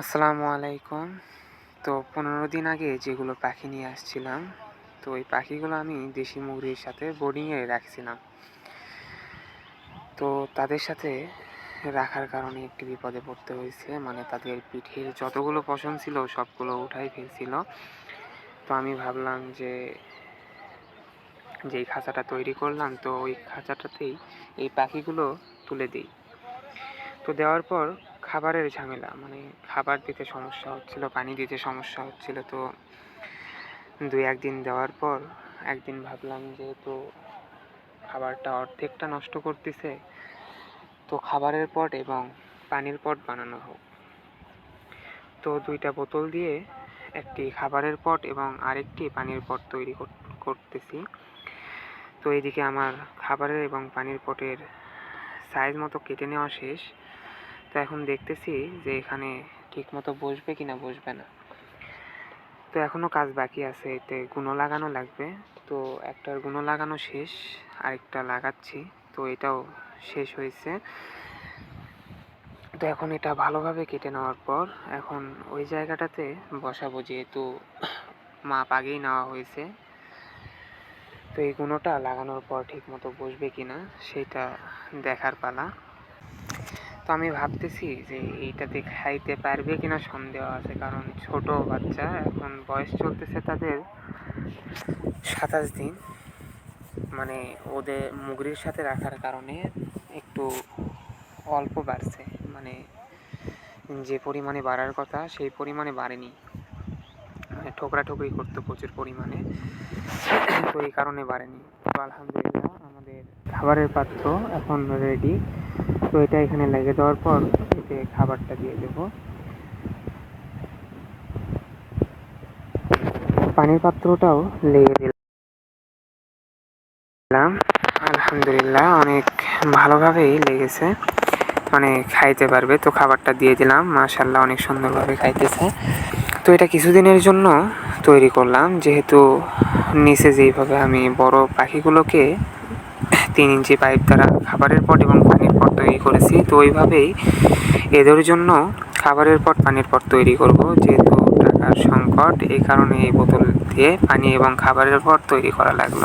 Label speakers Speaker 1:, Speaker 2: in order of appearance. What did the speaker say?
Speaker 1: আসসালামু আলাইকুম। তো পনেরো দিন আগে যেগুলো পাখি নিয়ে আসছিলাম, তো ওই পাখিগুলো আমি দেশি মুরগির সাথে বোর্ডিংয়ে রাখছিলাম। তো তাদের সাথে রাখার কারণে একটি বিপদে পড়তে হয়েছে মানে তাদের পিঠের যতগুলো পশম ছিল সবগুলো উঠাই ফেলছিল। তো আমি ভাবলাম যে, যেই খাঁচাটা তৈরি করলাম, তো ওই খাঁচাটাতেই এই পাখিগুলো তুলে দিই। তো দেওয়ার পর খাবারের ঝামেলা মানে খাবার দিতে সমস্যা হচ্ছিল, পানি দিতে সমস্যা হচ্ছিল, তো দুই একদিন দেওয়ার পর একদিন ভাবলাম যেহেতু খাবারটা অর্ধেকটা নষ্ট করতেছে, তো খাবারের পট এবং পানির পট বানানো হোক। তো দুইটা বোতল দিয়ে একটি খাবারের পট এবং আরেকটি পানির পট তৈরি করতেছি। তো এদিকে আমার খাবারের এবং পানির পটের সাইজ মতো কেটে নেওয়া শেষ। তো এখন দেখতেছি যে এখানে ঠিক মতো বসবে কি না বসবে না। তো এখনও কাজ বাকি আছে, এতে গুঁড়ো লাগানো লাগবে। তো একটার গুঁড়ো লাগানো শেষ, আরেকটা লাগাচ্ছি। তো এটাও শেষ হয়েছে। তো এখন এটা ভালোভাবে কেটে নেওয়ার পর এখন ওই জায়গাটাতে বসাবো, যেহেতু মাপ আগেই নেওয়া হয়েছে। তো এই গুঁড়োটা লাগানোর পর ঠিক মতো বসবে কি না সেটা দেখার পালা। তো আমি ভাবতেছি যে এইটাতে খাইতে পারবে কিনা সন্দেহ আছে, কারণ ছোট বাচ্চা, এখন বয়স চলতেছে তাদের সাতাশ দিন। মানে ওদের মুগরির সাথে রাখার কারণে একটু অল্প বাড়ছে। মানে যে পরিমাণে বাড়ার কথা, সেই পরিমাণে বাড়েনি। মানে ঠোকরা ঠোকরি করতো প্রচুর পরিমাণে, তো এই কারণে বাড়েনি। তো আলহামদুলিল্লাহ আমাদের খাবারের পাত্র এখন রেডি তো এটা এখানে লেগে দেওয়ার পর এতে খাবারটা দিয়ে দেব। পানির পাত্রটাও লেগে দিলাম। আলহামদুলিল্লাহ, অনেক ভালোভাবেই লেগেছে। মানে খাইতে পারবে, তো খাবারটা দিয়ে দিলাম। মাশাল্লাহ অনেক সুন্দরভাবে খাইতেছে। তো এটা কিছুদিনের জন্য তৈরি করলাম। যেহেতু নিচে যেইভাবে আমি বড় পাখিগুলোকে তিন ইঞ্চি পাইপ দ্বারা খাবারের পট এবং পানির পট তৈরি করেছি। তো ওইভাবেই এদের জন্য খাবারের পট, পানির পট তৈরি করব। যেহেতু টাকার সংকট, এই কারণে এই বোতল দিয়ে পানি এবং খাবারের পট তৈরি করা লাগল।